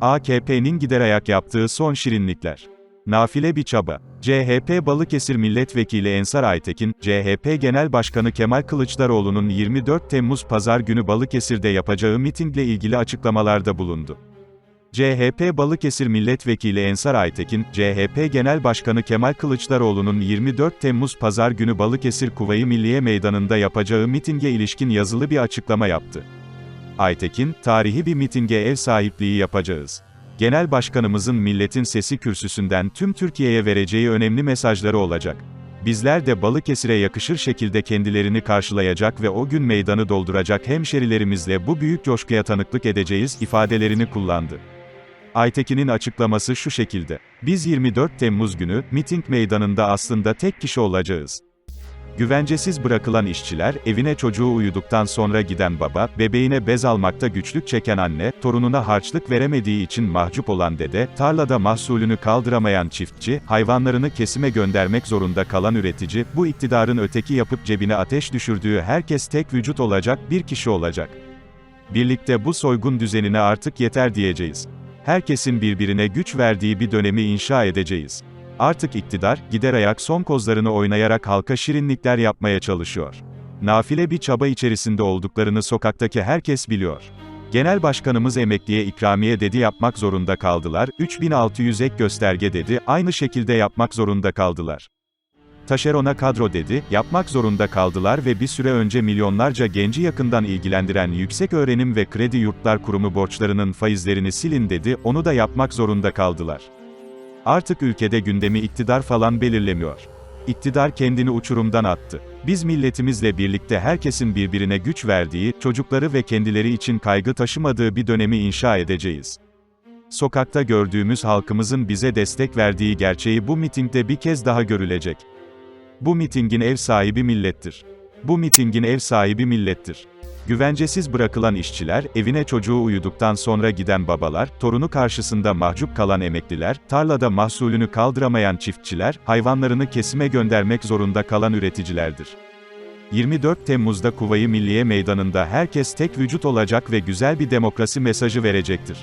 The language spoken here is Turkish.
AKP'nin gider ayak yaptığı son şirinlikler. Nafile bir çaba. CHP Balıkesir Milletvekili Ensar Aytekin, CHP Genel Başkanı Kemal Kılıçdaroğlu'nun 24 Temmuz Pazar günü Balıkesir'de yapacağı mitingle ilgili açıklamalarda bulundu. CHP Balıkesir Milletvekili Ensar Aytekin, CHP Genel Başkanı Kemal Kılıçdaroğlu'nun 24 Temmuz Pazar günü Balıkesir Kuvayi Milliye Meydanı'nda yapacağı mitinge ilişkin yazılı bir açıklama yaptı. Aytekin, tarihi bir mitinge ev sahipliği yapacağız. Genel Başkanımızın milletin sesi kürsüsünden tüm Türkiye'ye vereceği önemli mesajları olacak. Bizler de Balıkesir'e yakışır şekilde kendilerini karşılayacak ve o gün meydanı dolduracak hemşerilerimizle bu büyük coşkuya tanıklık edeceğiz ifadelerini kullandı. Aytekin'in açıklaması şu şekilde. Biz 24 Temmuz günü, miting meydanında aslında tek kişi olacağız. Güvencesiz bırakılan işçiler, evine çocuğu uyuduktan sonra giden baba, bebeğine bez almakta güçlük çeken anne, torununa harçlık veremediği için mahcup olan dede, tarlada mahsulünü kaldıramayan çiftçi, hayvanlarını kesime göndermek zorunda kalan üretici, bu iktidarın öteki yapıp cebine ateş düşürdüğü herkes tek vücut olacak, bir kişi olacak. Birlikte bu soygun düzenine artık yeter diyeceğiz. Herkesin birbirine güç verdiği bir dönemi inşa edeceğiz. Artık iktidar, gider ayak son kozlarını oynayarak halka şirinlikler yapmaya çalışıyor. Nafile bir çaba içerisinde olduklarını sokaktaki herkes biliyor. Genel Başkanımız emekliye ikramiye dedi yapmak zorunda kaldılar, 3600 ek gösterge dedi, aynı şekilde yapmak zorunda kaldılar. Taşerona kadro dedi, yapmak zorunda kaldılar ve bir süre önce milyonlarca genci yakından ilgilendiren Yüksek Öğrenim ve Kredi Yurtlar Kurumu borçlarının faizlerini silin dedi, onu da yapmak zorunda kaldılar. Artık ülkede gündemi iktidar falan belirlemiyor. İktidar kendini uçurumdan attı. Biz milletimizle birlikte herkesin birbirine güç verdiği, çocukları ve kendileri için kaygı taşımadığı bir dönemi inşa edeceğiz. Sokakta gördüğümüz halkımızın bize destek verdiği gerçeği bu mitingde bir kez daha görülecek. Bu mitingin ev sahibi millettir. Bu mitingin ev sahibi millettir. Güvencesiz bırakılan işçiler, evine çocuğu uyuduktan sonra giden babalar, torunu karşısında mahcup kalan emekliler, tarlada mahsulünü kaldıramayan çiftçiler, hayvanlarını kesime göndermek zorunda kalan üreticilerdir. 24 Temmuz'da Kuvayi Milliye Meydanı'nda herkes tek vücut olacak ve güzel bir demokrasi mesajı verecektir.